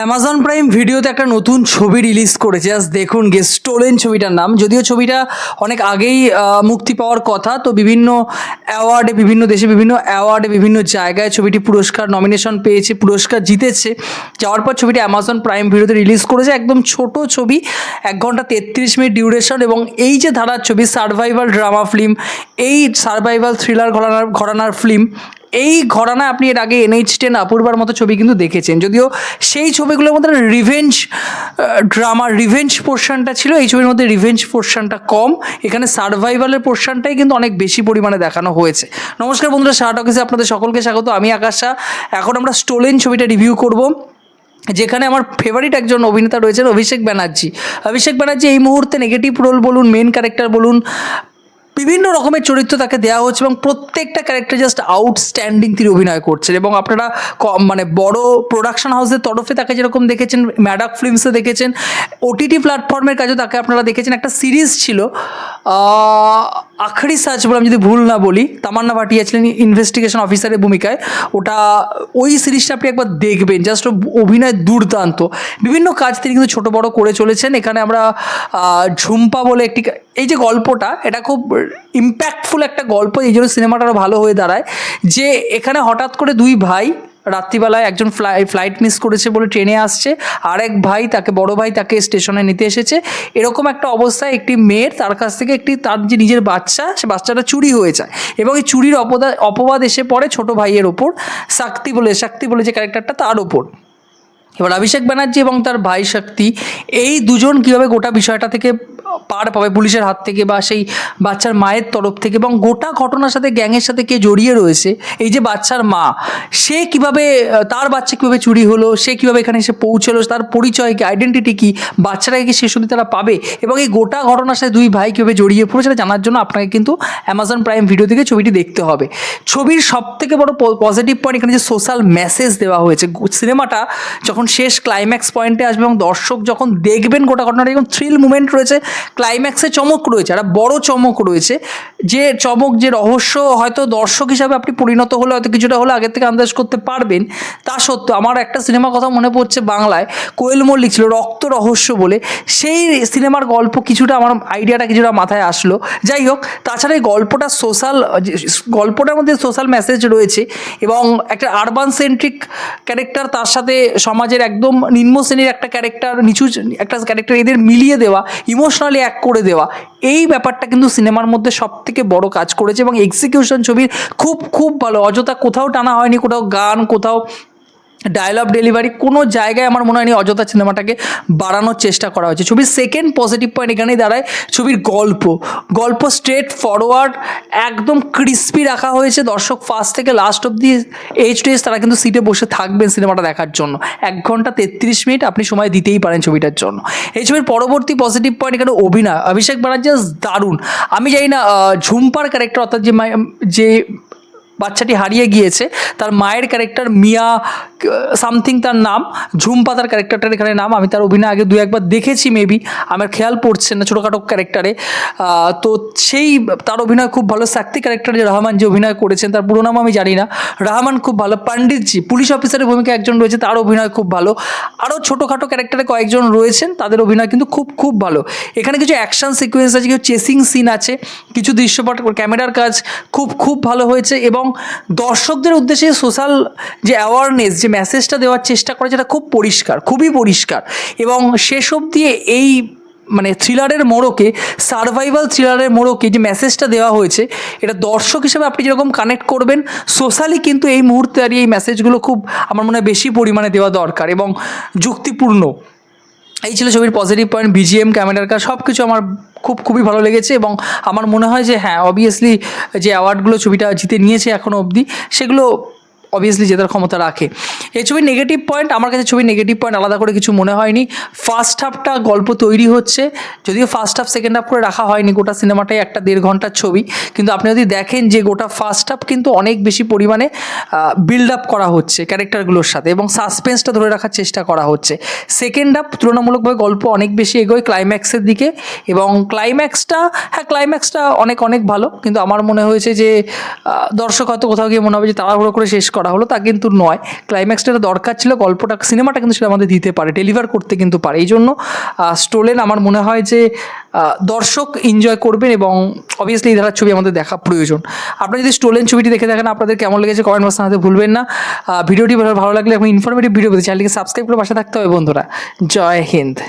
Amazon prime ভিডিওতে একটা নতুন ছবি রিলিজ করেছে। জাস্ট দেখুন গে স্টোলেন ছবিটার নাম। যদিও ছবিটা অনেক আগেই মুক্তি পাওয়ার কথা, তো বিভিন্ন অ্যাওয়ার্ডে বিভিন্ন দেশে বিভিন্ন অ্যাওয়ার্ডে বিভিন্ন জায়গায় ছবিটি পুরস্কার নমিনেশন পেয়েছে, পুরস্কার জিতেছে। যাওয়ার পর ছবিটি অ্যামাজন প্রাইম ভিডিওতে রিলিজ করেছে। একদম ছোট ছবি, এক ঘণ্টা তেত্রিশ মিনিট ডিউরেশন এবং এই যে ধারার ছবি সার্ভাইভাল ড্রামা ফিল্ম এই সার্ভাইভাল থ্রিলার ঘরানার ঘরানার ফিল্ম এই ঘরানা আপনি এর আগে এনএইচ টেন অপূর্বার মতো ছবি কিন্তু দেখেছেন। যদিও সেই ছবিগুলোর মধ্যে রিভেঞ্জ ড্রামা রিভেঞ্জ পোর্শনটা ছিল, এই ছবির মধ্যে রিভেঞ্জ পোর্শনটা কম। এখানে সার্ভাইভালের পোর্শনটাই কিন্তু অনেক বেশি পরিমাণে দেখানো হয়েছে। নমস্কার বন্ধুরা শার্ট অফিসে আপনাদের সকলকে স্বাগত। আমি আকাশা। এখন আমরা স্টোলেন ছবিটা রিভিউ করব, যেখানে আমার ফেভারিট একজন অভিনেতা রয়েছেন অভিষেক ব্যানার্জি। অভিষেক ব্যানার্জি এই মুহূর্তে নেগেটিভ রোল বলুন মেন ক্যারেক্টার বলুন বিভিন্ন রকমের চরিত্র তাকে দেওয়া হচ্ছে এবং প্রত্যেকটা ক্যারেক্টার জাস্ট আউটস্ট্যান্ডিং তিনি অভিনয় করছেন এবং আপনারা মানে বড় প্রোডাকশন হাউসের তরফে তাকে যেরকম দেখেছেন ম্যাডাক ফিল্মসে দেখেছেন ওটিটি প্ল্যাটফর্মের কাজেও তাকে আপনারা দেখেছেন। একটা সিরিজ ছিল আখড়ি সাজ বলে আমি যদি ভুল না বলি, তামান্না ভাটিয়া ছিলেন ইনভেস্টিগেশন অফিসারের ভূমিকায়। ওটা, ওই সিরিজটা আপনি একবার দেখবেন জাস্ট অভিনয় দুর্দান্ত। বিভিন্ন কাজ তিনি কিন্তু ছোট বড় করে চলেছেন। এখানে আমরা ঝুম্পা বলে একটি, এই যে গল্পটা, এটা খুব ইম্প্যাক্টফুল একটা গল্প, এই জন্য সিনেমাটা আরও ভালো হয়ে দাঁড়ায়। যে এখানে হঠাৎ করে দুই ভাই রাত্রিবেলায় একজন ফ্লাই ফ্লাইট মিস করেছে বলে ট্রেনে আসছে আর এক ভাই তাকে, বড় ভাই তাকে স্টেশনে নিতে এসেছে। এরকম একটা অবস্থায় একটি মেয়ের তার কাছ থেকে একটি, তার যে নিজের বাচ্চা, সে বাচ্চাটা চুরি হয়ে যায়। এবং এই চুরির অপদা, অপবাদ এসে পড়ে ছোট ভাইয়ের ওপর শাক্তি বলে শাক্তি বলে যে ক্যারেক্টারটা তার ওপর এবার অভিষেক ব্যানার্জি এবং তার ভাই শক্তি, এই দুজন কীভাবে গোটা বিষয়টা থেকে পার পাবে পুলিশের হাত থেকে বা সেই বাচ্চার মায়ের তরফ থেকে এবং গোটা ঘটনার সাথে গ্যাংয়ের সাথে কে জড়িয়ে রয়েছে, এই যে বাচ্চার মা, সে কীভাবে তার বাচ্চা কীভাবে চুরি হলো, সে কীভাবে এখানে এসে পৌঁছলো, তার পরিচয় কি আইডেন্টিটি কি বাচ্চাটাকে কি শেষ অবধি তারা পাবে এবং এই গোটা ঘটনার সাথে দুই ভাই কীভাবে জড়িয়ে পড়ে সেটা জানার জন্য আপনাকে কিন্তু অ্যামাজন প্রাইম ভিডিও থেকে ছবিটি দেখতে হবে। ছবির সব থেকে বড় পজিটিভ পয়েন্ট এখানে যে সোশ্যাল মেসেজ দেওয়া হয়েছে সিনেমাটা যখন শেষ ক্লাইম্যাক্স পয়েন্টে আসবে এবং দর্শক যখন দেখবেন গোটা ঘটনাটা এবং থ্রিল মুভমেন্ট রয়েছে ক্লাইম্যাক্সে চমক রয়েছে একটা বড় চমক রয়েছে, যে চমক, যে রহস্য হয়তো দর্শক হিসাবে আপনি পরিণত হলে হয়তো কিছুটা হলে আগের থেকে আন্দাজ করতে পারবেন। তা সত্ত্বেও আমার একটা সিনেমার কথা মনে পড়ছে বাংলায় কোয়েল মল্লিক ছিল রক্ত রহস্য বলে। সেই সিনেমার গল্প কিছুটা আমার আইডিয়াটা কিছুটা মাথায় আসলো। যাই হোক, তাছাড়া এই গল্পটা সোশ্যাল গল্পটার মধ্যে সোশ্যাল মেসেজ রয়েছে এবং একটা আরবান সেন্ট্রিক ক্যারেক্টার তার সাথে সমাজের একদম নিম্ন শ্রেণির একটা ক্যারেক্টার নিচু, একটা ক্যারেক্টার এদের মিলিয়ে দেওয়া ইমোশনালি এক করে দেওয়া। এই ব্যাপারটা কিন্তু সিনেমার মধ্যে সব থেকে বড় কাজ করেছে এবং এক্সিকিউশন ছবির খুব খুব ভালো। অযথা কোথাও টানা হয়নি, কোথাও গান, কোথাও ডায়লগ ডেলিভারি কোনো জায়গায় আমার মনে হয়নি অযথা সিনেমাটাকে বাড়ানোর চেষ্টা করা হয়েছে। ছবির সেকেন্ড পজিটিভ পয়েন্ট এখানেই দাঁড়ায়, ছবির গল্প। গল্প স্ট্রেট ফরওয়ার্ড একদম ক্রিস্পি রাখা হয়েছে। দর্শক ফার্স্ট থেকে লাস্ট অব্দি এইচ টু এজ তারা কিন্তু সিটে বসে থাকবেন সিনেমাটা দেখার জন্য। এক ঘণ্টা তেত্রিশ মিনিট আপনি সময় দিতেই পারেন ছবিটার জন্য। এই ছবির পরবর্তী পজিটিভ পয়েন্ট এখানে অভিনয়। অভিষেক ব্যানার্জি দারুণ। আমি জানি না ঝুম্পার ক্যারেক্টার অর্থাৎ যে যে বাচ্চাটি হারিয়ে গিয়েছে, তার মায়ের ক্যারেক্টার মিয়া সামথিং তার নাম, ঝুম্পা তার ক্যারেক্টারটার এখানে নাম, আমি তার অভিনয় আগে দু একবার দেখেছি মেবি আমার খেয়াল পড়ছে না ছোটোখাটো ক্যারেক্টারে তো সেই তার অভিনয় খুব ভালো শক্তি ক্যারেক্টার যে রহমান যে অভিনয় করেছেন, তার পুরো নাম আমি জানি না। রহমান খুব ভালো, পণ্ডিতজি, পুলিশ অফিসারের ভূমিকা একজন রয়েছে, তার অভিনয় খুব ভালো। আরও ছোটোখাটো ক্যারেক্টারে কয়েকজন রয়েছেন, তাদের অভিনয় কিন্তু খুব খুব ভালো। এখানে কিছু অ্যাকশন সিকোয়েন্স আছে, কিছু চেসিং সিন আছে, কিছু দৃশ্যপট, ক্যামেরার কাজ খুব খুব ভালো হয়েছে এবং দর্শকদের উদ্দেশ্যে সোশ্যাল যে অ্যাওয়ারনেস যে মেসেজটা দেওয়ার চেষ্টা করে যেটা খুব পরিষ্কার, খুবই পরিষ্কার। এবং শেষ অবধি এই মানে থ্রিলারের মোড়কে সার্ভাইভাল থ্রিলারের মোড়কে যে মেসেজটা দেওয়া হয়েছে, এটা দর্শক হিসেবে আপনি যেরকম কানেক্ট করবেন সোশ্যালি কিন্তু এই মুহূর্তে আর এই মেসেজগুলো খুব আমার মনে হয় বেশি পরিমাণে দেওয়া দরকার এবং যুক্তিপূর্ণ। এই ছিল ছবির পজিটিভ পয়েন্ট বিজিএম ক্যামেরার কাজ সব কিছু আমার খুব, খুবই ভালো লেগেছে এবং আমার মনে হয় যে হ্যাঁ অবভিয়াসলি যে অ্যাওয়ার্ডগুলো ছবিটা জিতে নিয়েছে এখনও অবধি, সেগুলো অবভিয়াসলি জেতার ক্ষমতা রাখে। এই ছবির নেগেটিভ পয়েন্ট আমার কাছে ছবির নেগেটিভ পয়েন্ট আলাদা করে কিছু মনে হয়নি। ফার্স্ট হাফটা গল্প তৈরি হচ্ছে, যদিও ফার্স্ট হাফ সেকেন্ড হাফ করে রাখা হয়নি, গোটা সিনেমাটাই একটা দেড় ঘণ্টার ছবি। কিন্তু আপনি যদি দেখেন যে গোটা ফার্স্ট হাফ কিন্তু অনেক বেশি পরিমাণে বিল্ড আপ করা হচ্ছে ক্যারেক্টারগুলোর সাথে এবং সাসপেন্সটা ধরে রাখার চেষ্টা করা হচ্ছে। সেকেন্ড হাফ তুলনামূলকভাবে গল্প অনেক বেশি এগোয় ক্লাইম্যাক্সের দিকে এবং ক্লাইম্যাক্সটা হ্যাঁ ক্লাইম্যাক্সটা অনেক অনেক ভালো। কিন্তু আমার মনে হয়েছে যে দর্শক হয়তো কোথাও গিয়ে মনে হবে যে তাড়াহুড়ো করে শেষ করা হলো তা কিন্তু নয়। ক্লাইম্যাক্সটা দরকার ছিল, গল্পটা সিনেমাটা কিন্তু সেটা আমাদের দিতে পারে ডেলিভার করতে কিন্তু পারে। এই জন্য স্টোলেন আমার মনে হয় যে দর্শক এনজয় করবেন এবং অবভিয়াসলি এই ধারার ছবি আমাদের দেখা প্রয়োজন। আপনারা যদি স্টোলেন ছবিটি দেখে দেখেন আপনাদের কেমন লেগেছে কমেন্ট বক্সে জানাতে ভুলবেন না। ভিডিওটি ভালো ভালো লাগলে এবং ইনফরমেটিভ ভিডিও পেতে চ্যানেলটিকে সাবস্ক্রাইব করে পাশে থাকতে হবে বন্ধুরা। জয় হিন্দ।